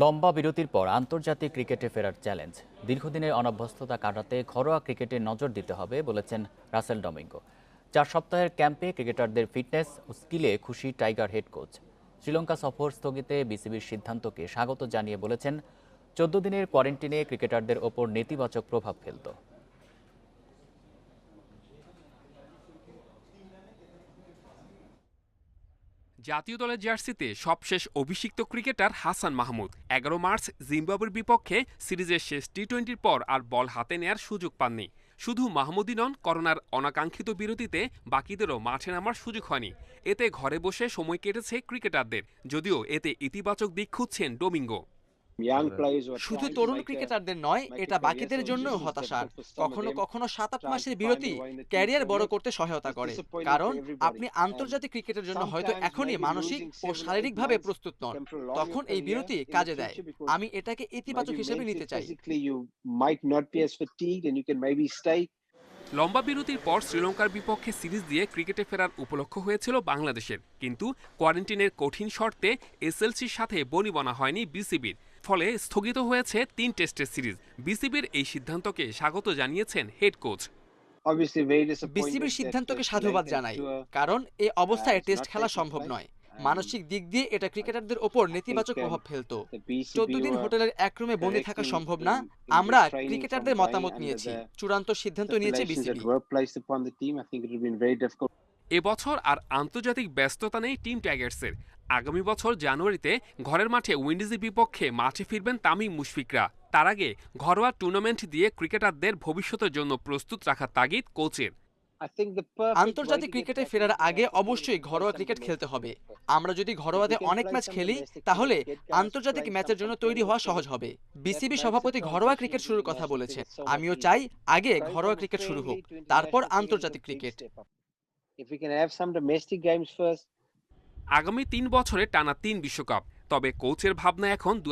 লম্বা বিরতির পর আন্তর্জাতিক ক্রিকেটে ফেরার চ্যালেঞ্জ। দীর্ঘদিনের অনভ্যস্ততা কাটাতে ঘরোয়া ক্রিকেটে নজর দিতে হবে বলেছেন রাসেল ডমিঙ্গো। চার সপ্তাহের ক্যাম্পে ক্রিকেটারদের ফিটনেস ও স্কিলে খুশি টাইগার হেড কোচ। শ্রীলঙ্কা সফর স্থগিতে বিসিবির সিদ্ধান্তকে স্বাগত জানিয়ে বলেছেন, চোদ্দ দিনের কোয়ারেন্টিনে ক্রিকেটারদের ওপর নেতিবাচক প্রভাব ফেলত। জাতীয় দলের জার্সিতে সবশেষ অভিষিক্ত ক্রিকেটার হাসান মাহমুদ। এগারো মার্চ জিম্বাবুর বিপক্ষে সিরিজের শেষ টি টোয়েন্টির পর আর বল হাতে নেয়ার সুযোগ পাননি। শুধু মাহমুদই নন, করোনার অনাকাঙ্ক্ষিত বিরতিতে বাকিদেরও মাঠে নামার সুযোগ হয়নি। এতে ঘরে বসে সময় কেটেছে ক্রিকেটারদের, যদিও এতে ইতিবাচক দিক খুঁজছেন ডোমিঙ্গো। শুধু তরুণ ক্রিকেটারদের নয় এটা বাকিদের জন্য হতাশার। কখনো কখনো সাত আট মাসের বিরতি ক্যারিয়ার বড় করতে সহায়তা করে। কারণ আপনি আন্তর্জাতিক ক্রিকেটের জন্য হয়তো এখনই মানসিক ও শারীরিকভাবে প্রস্তুত নন। তখন এই বিরতি কাজে দেয়। আমি এটাকে ইতিবাচক হিসেবে নিতে চাই। লম্বা বিরতির পর শ্রীলঙ্কার বিপক্ষে সিরিজ দিয়ে ক্রিকেটে ফেরার উপলক্ষ হয়েছিল বাংলাদেশের। কিন্তু কোয়ারেন্টিনের কঠিন শর্তে এসএলসির সাথে বনিবনা হয়নি বিসিবির। ফলে স্থগিত হয়েছে তিন টেস্টের সিরিজ। বিসিবির এই সিদ্ধান্তকে স্বাগত জানিয়েছেন হেড কোচ। বিসিবির সিদ্ধান্তকে সাধুবাদ জানাই কারণ এই অবস্থায় টেস্ট খেলা সম্ভব নয়। মানসিক দিক দিয়ে এটা ক্রিকেটারদের ওপর নেতিবাচক প্রভাব ফেলতো। চোদ্দ দিন হোটেলের এক রুমে বন্দি থাকা সম্ভব না। আমরা ক্রিকেটারদের মতামত নিয়েছি। চূড়ান্ত সিদ্ধান্ত নিয়েছে বিসিবি। এবছর আর আন্তর্জাতিক ব্যস্ততা নেই টিম ট্যাগার্সের। আগামী বছর জানুয়ারিতে ঘরের মাঠে উইন্ডিজের বিপক্ষে মাঠে ফিরবেন তামিম মুশফিকরা। তার আগে ঘরোয়া টুর্নামেন্ট দিয়ে ক্রিকেটারদের ভবিষ্যতের জন্য প্রস্তুত রাখার তাগিদ কোচের। আন্তর্জাতিক ক্রিকেটে ফেরার আগে অবশ্যই ঘরোয়া ক্রিকেট খেলতে হবে। আমরা যদি ঘরোয়াতে অনেক ম্যাচ খেলি তাহলে আন্তর্জাতিক ম্যাচের জন্য তৈরি হওয়া সহজ হবে। বিসিবি সভাপতি ঘরোয়া ক্রিকেট শুরুর কথা বলেছেন। আমিও চাই আগে ঘরোয়া ক্রিকেট শুরু হোক তারপর আন্তর্জাতিক ক্রিকেট। আগামী তিন বছরে টানা তিন বিশ্বকাপ, তবে কোচের ভাবনা এখন দু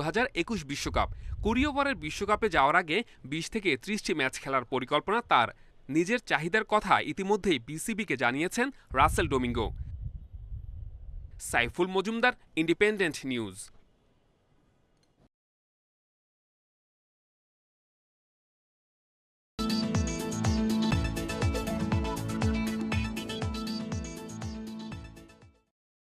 বিশ্বকাপ। কুড়ি ওভারের বিশ্বকাপে যাওয়ার আগে বিশ থেকে ত্রিশটি ম্যাচ খেলার পরিকল্পনা তার। নিজের চাহিদার কথা ইতিমধ্যেই বিসিবিকে জানিয়েছেন Russell Domingo. Saiful Majumdar, independent news.